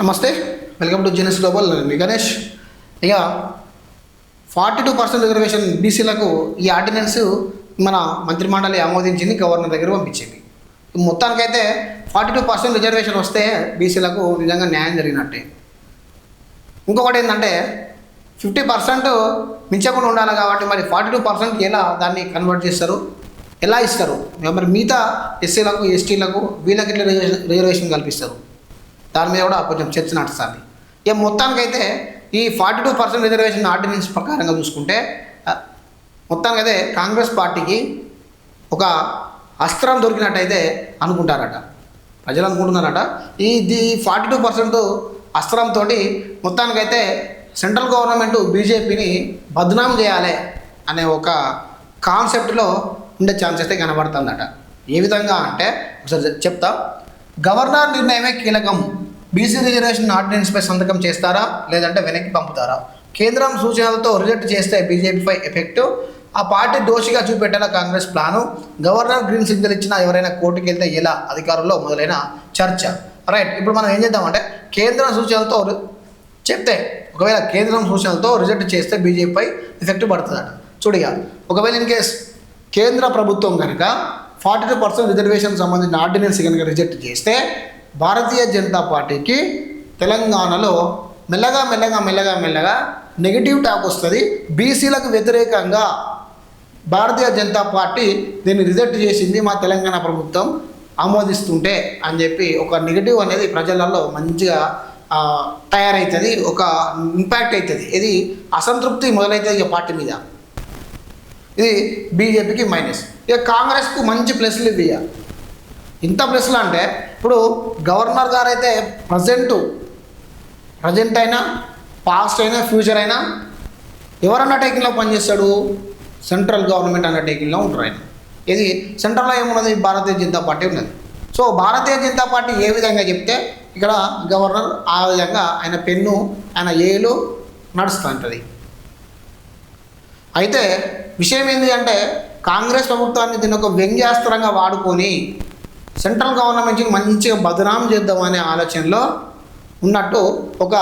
నమస్తే welcome to Genus global నేను మీ గణేష్. ఇక ఫార్టీ టూ పర్సెంట్ రిజర్వేషన్ బీసీలకు ఈ ఆర్డినెన్స్ మన మంత్రిమండలి ఆమోదించింది గవర్నర్ దగ్గర పంపించింది. మొత్తానికైతే ఫార్టీ టూ పర్సెంట్ రిజర్వేషన్ వస్తే బీసీలకు నిజంగా న్యాయం జరిగినట్టే. ఇంకొకటి ఏంటంటే ఫిఫ్టీ పర్సెంట్ మించకుండా ఉండాలి కాబట్టి మరి ఫార్టీ టూ పర్సెంట్ ఎలా దాన్ని కన్వర్ట్ చేస్తారు? ఎలా ఇస్తారు? మరి మిగతా ఎస్సీలకు ఎస్టీలకు వీళ్ళకి రిజర్వేషన్ రిజర్వేషన్ కల్పిస్తారు? దాని మీద కూడా కొంచెం చర్చ నడుస్తుంది. ఇక మొత్తానికైతే ఈ forty two percent reservation ordinance ప్రకారంగా చూసుకుంటే మొత్తానికైతే కాంగ్రెస్ పార్టీకి ఒక అస్త్రం దొరికినట్టయితే అనుకుంటారట. ప్రజలు అనుకుంటున్నారట. ఈ ది ఫార్టీ టూ పర్సెంట్ అస్త్రంతో మొత్తానికైతే సెంట్రల్ గవర్నమెంట్ బీజేపీని బద్నాం చేయాలి అనే ఒక కాన్సెప్ట్లో ఉండే ఛాన్స్ అయితే కనబడుతుందట. ఏ విధంగా అంటే ఒకసారి చెప్తా. గవర్నర్ నిర్ణయమే కీలకం. బీసీ రిజర్వేషన్ ఆర్డినెన్స్పై సంతకం చేస్తారా? లేదంటే వెనక్కి పంపుతారా? కేంద్రం సూచనలతో రిజెక్ట్ చేస్తే బీజేపీపై ఎఫెక్ట్ ఆ పార్టీ దోషిగా చూపెట్టేలా Congress plan. Governor green signal ఇచ్చినా ఎవరైనా కోర్టుకు వెళ్తే ఎలా? అధికారంలో మొదలైన చర్చ. రైట్ ఇప్పుడు మనం ఏం చేద్దామంటే కేంద్రం సూచనలతో చెప్తే ఒకవేళ కేంద్రం సూచనలతో రిజెక్ట్ చేస్తే బీజేపీపై ఎఫెక్ట్ పడుతుందట. చూడిగా ఒకవేళ ఇన్ కేస్ కేంద్ర ప్రభుత్వం కనుక ఫార్టీ టూ పర్సెంట్ రిజర్వేషన్ సంబంధించిన ఆర్డినెన్స్ కనుక రిజెక్ట్ చేస్తే భారతీయ జనతా పార్టీకి తెలంగాణలో మెల్లగా మెల్లగా మెల్లగా మెల్లగా నెగిటివ్ టాక్ వస్తుంది. బీసీలకు వ్యతిరేకంగా భారతీయ జనతా పార్టీ దీన్ని రిజెక్ట్ చేసింది మా తెలంగాణ ప్రభుత్వం ఆమోదిస్తుంటే అని చెప్పి ఒక నెగిటివ్ అనేది ప్రజలలో మంచిగా తయారవుతుంది ఒక ఇంపాక్ట్ అవుతుంది ఇది అసంతృప్తి మొదలవుతుంది ఇక పార్టీ మీద. ఇది బీజేపీకి మైనస్ ఇక కాంగ్రెస్కు మంచి ప్లస్లు ఇవ్వాలి ఇంత ప్రశ్న అంటే ఇప్పుడు గవర్నర్ గారు అయితే ప్రజెంట్ ప్రజెంట్ అయినా పాస్ట్ అయినా ఫ్యూచర్ అయినా ఎవరు అండర్టేకింగ్లో పనిచేస్తాడు? సెంట్రల్ గవర్నమెంట్ అండర్టేకింగ్లో ఉంటారు ఆయన. ఇది సెంట్రల్లో ఏమున్నది? భారతీయ జనతా పార్టీ ఉన్నది. సో భారతీయ జనతా పార్టీ ఏ విధంగా చెప్తే ఇక్కడ గవర్నర్ ఆ విధంగా ఆయన పెన్ను ఆయన ఏలు నడుస్తూ ఉంటుంది. అయితే విషయం ఏంటి అంటే కాంగ్రెస్ ప్రభుత్వాన్ని దీన్ని ఒక వ్యంగ్యాస్త్రంగా వాడుకొని సెంట్రల్ గవర్నమెంట్కి మంచిగా బదనాం చేద్దామనే ఆలోచనలో ఉన్నట్టు ఒక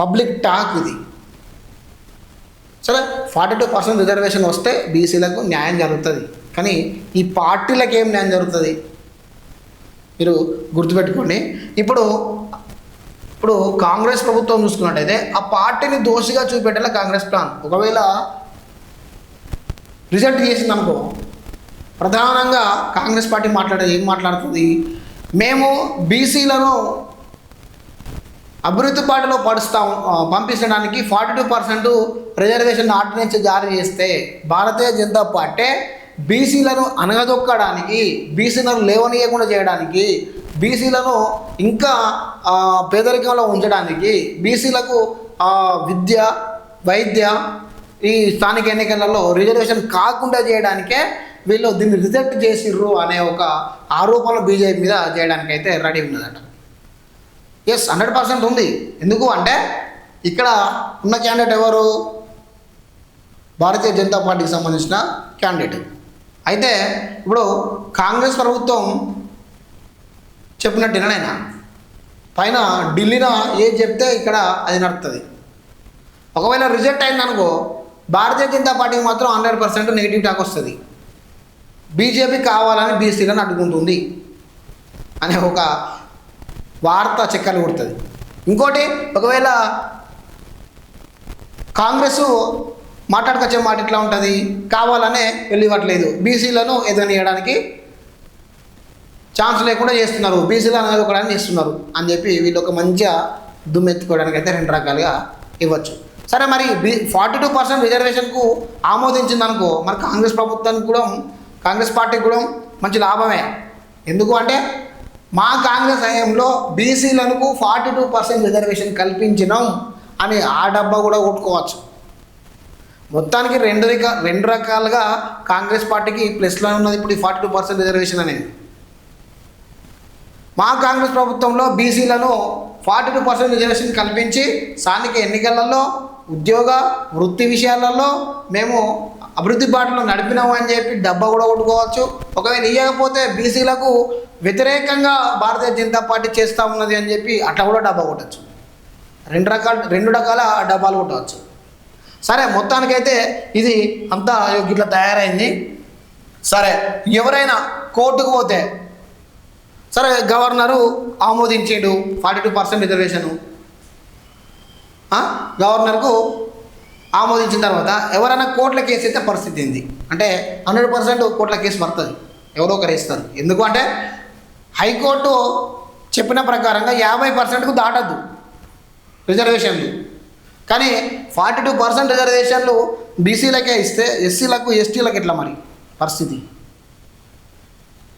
పబ్లిక్ టాక్ ఇది. సరే ఫార్టీ టూ పర్సెంట్ రిజర్వేషన్ వస్తే బీసీలకు న్యాయం జరుగుతుంది. కానీ ఈ పార్టీలకు ఏం న్యాయం జరుగుతుంది? మీరు గుర్తుపెట్టుకోండి. ఇప్పుడు ఇప్పుడు కాంగ్రెస్ ప్రభుత్వం చూసుకున్నట్టయితే ఆ పార్టీని దోషిగా చూపెట్టేలా కాంగ్రెస్ ప్లాన్. ఒకవేళ రిజల్ట్ చేసింది అనుకో ప్రధానంగా కాంగ్రెస్ పార్టీ మాట్లాడేది ఏం మాట్లాడుతుంది? మేము బీసీలను అభివృద్ధి పాటలో పడుస్తాం పంపించడానికి forty two percent reservation ordinance జారీ చేస్తే భారతీయ జనతా పార్టీ బీసీలను అనగదొక్కడానికి బీసీలను లేవనీయకుండా చేయడానికి బీసీలను ఇంకా పేదరికంలో ఉంచడానికి బీసీలకు విద్య వైద్య ఈ స్థానిక ఎన్నికలలో రిజర్వేషన్ కాకుండా చేయడానికే వీళ్ళు దీన్ని రిజెక్ట్ చేసిర్రు అనే ఒక ఆరోపణ బీజేపీ మీద చేయడానికి అయితే రెడీ ఉన్నదట. ఎస్ హండ్రెడ్ పర్సెంట్ ఉంది. ఎందుకు అంటే ఇక్కడ ఉన్న క్యాండిడేట్ ఎవరు? భారతీయ జనతా పార్టీకి సంబంధించిన క్యాండిడేట్ అయితే ఇప్పుడు కాంగ్రెస్ ప్రభుత్వం చెప్పినట్టు వినడైనా పైన ఢిల్లీలో ఏది చెప్తే ఇక్కడ అది నడుస్తుంది ఒకవేళ రిజెక్ట్ అయిందనుకో భారతీయ జనతా పార్టీకి మాత్రం హండ్రెడ్ పర్సెంట్ నెగిటివ్ టాక్ వస్తుంది. బీజేపీ కావాలని బీసీలను అడ్డుకుంటుంది అనే ఒక వార్త చెక్కలు కొడుతుంది. ఇంకోటి ఒకవేళ కాంగ్రెస్ మాట్లాడుకొచ్చే మాట ఎట్లా ఉంటుంది? కావాలనే వెళ్ళివ్వట్లేదు. బీసీలను ఎదనీయడానికి ఛాన్స్ లేకుండా చేస్తున్నారు. బీసీలో ఒకడాన్ని చేస్తున్నారు అని చెప్పి వీళ్ళు ఒక మంచిగా దుమ్మెత్తుకోవడానికి అయితే రెండు రకాలుగా ఇవ్వచ్చు. సరే మరి బీ ఫార్టీ టూ పర్సెంట్ రిజర్వేషన్కు ఆమోదించిందనుకో మరి కాంగ్రెస్ ప్రభుత్వానికి కూడా కాంగ్రెస్ పార్టీకి కూడా మంచి లాభమే. ఎందుకు అంటే మా కాంగ్రెస్ హయాంలో బీసీలకు ఫార్టీ టూ పర్సెంట్ రిజర్వేషన్ కల్పించినాం అని ఆ డబ్బా కూడా కొట్టుకోవచ్చు. మొత్తానికి రెండు రక రెండు రకాలుగా కాంగ్రెస్ పార్టీకి ప్లస్లో ఉన్నది ఇప్పుడు ఈ ఫార్టీ టూ పర్సెంట్ రిజర్వేషన్ అనేది. మా కాంగ్రెస్ ప్రభుత్వంలో బీసీలను ఫార్టీ టూ పర్సెంట్ రిజర్వేషన్ కల్పించి స్థానిక ఎన్నికలలో ఉద్యోగ వృత్తి విషయాలలో మేము అభివృద్ధి బాటలో నడిపినాము అని చెప్పి డబ్బా కూడా కొట్టుకోవచ్చు. ఒకవేళ ఇవ్వకపోతే బీసీలకు వ్యతిరేకంగా భారతీయ జనతా పార్టీ చేస్తూ ఉన్నది అని చెప్పి అట్లా కూడా డబ్బా కొట్టచ్చు. రెండు రకాల రెండు రకాల డబ్బాలు కొట్టవచ్చు. సరే మొత్తానికైతే ఇది అంతా ఇట్లా తయారైంది. సరే ఎవరైనా కోర్టుకు పోతే సరే గవర్నరు ఆమోదించిండు ఫార్టీ టూ పర్సెంట్ రిజర్వేషను. గవర్నర్కు ఆమోదించిన తర్వాత ఎవరైనా కోట్ల కేసు అయితే పరిస్థితి ఏంది? అంటే హండ్రెడ్ పర్సెంట్ కోట్ల కేసు పడుతుంది. ఎవరో ఒకరు ఇస్తారు ఎందుకు అంటే హైకోర్టు చెప్పిన ప్రకారంగా యాభై పర్సెంట్కు దాటద్దు రిజర్వేషన్లు. కానీ ఫార్టీ టూ పర్సెంట్ రిజర్వేషన్లు బీసీలకే ఇస్తే ఎస్సీలకు ఎస్టీలకు ఎట్లా మరి పరిస్థితి?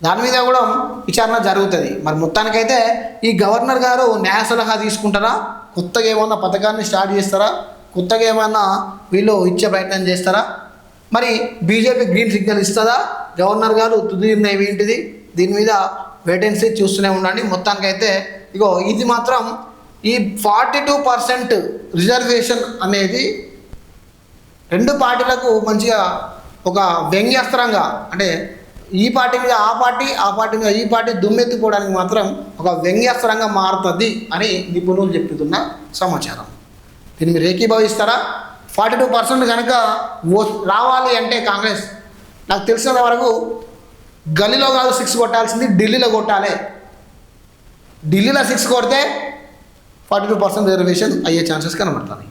దాని మీద కూడా విచారణ జరుగుతుంది. మరి మొత్తానికైతే ఈ గవర్నర్ గారు న్యాయ సలహా తీసుకుంటారా? కొత్తగా ఏమన్నా పథకాన్ని స్టార్ట్ చేస్తారా? కొత్తగా ఏమన్నా వీళ్ళు ఇచ్చే ప్రయత్నం చేస్తారా? మరి బీజేపీ గ్రీన్ సిగ్నల్ ఇస్తుందా? గవర్నర్ గారు తుది నిర్ణయం ఏంటిది? దీని మీద వేటెన్సీ చూస్తూనే ఉండండి. మొత్తానికైతే ఇగో ఇది మాత్రం ఈ ఫార్టీ టూ పర్సెంట్ రిజర్వేషన్ అనేది రెండు పార్టీలకు మంచిగా ఒక వ్యంగ్యాస్త్రంగా అంటే ఈ పార్టీ మీద ఆ పార్టీ ఆ పార్టీ మీద ఈ పార్టీ దుమ్మెత్తుకోవడానికి మాత్రం ఒక వ్యంగ్యాస్త్రంగా మారుతుంది అని నిపుణులు చెప్తున్న సమాచారం. దీన్ని మీరు ఏకీభవిస్తారా ఫార్టీ టూ పర్సెంట్ కనుక ఓ రావాలి అంటే కాంగ్రెస్. నాకు తెలిసిన వరకు గల్లీలో కాదు సిక్స్ కొట్టాల్సింది ఢిల్లీలో కొట్టాలి. ఢిల్లీలో సిక్స్ కొడితే ఫార్టీ టూ పర్సెంట్ రిజర్వేషన్ అయ్యే ఛాన్సెస్ కనబడుతుంది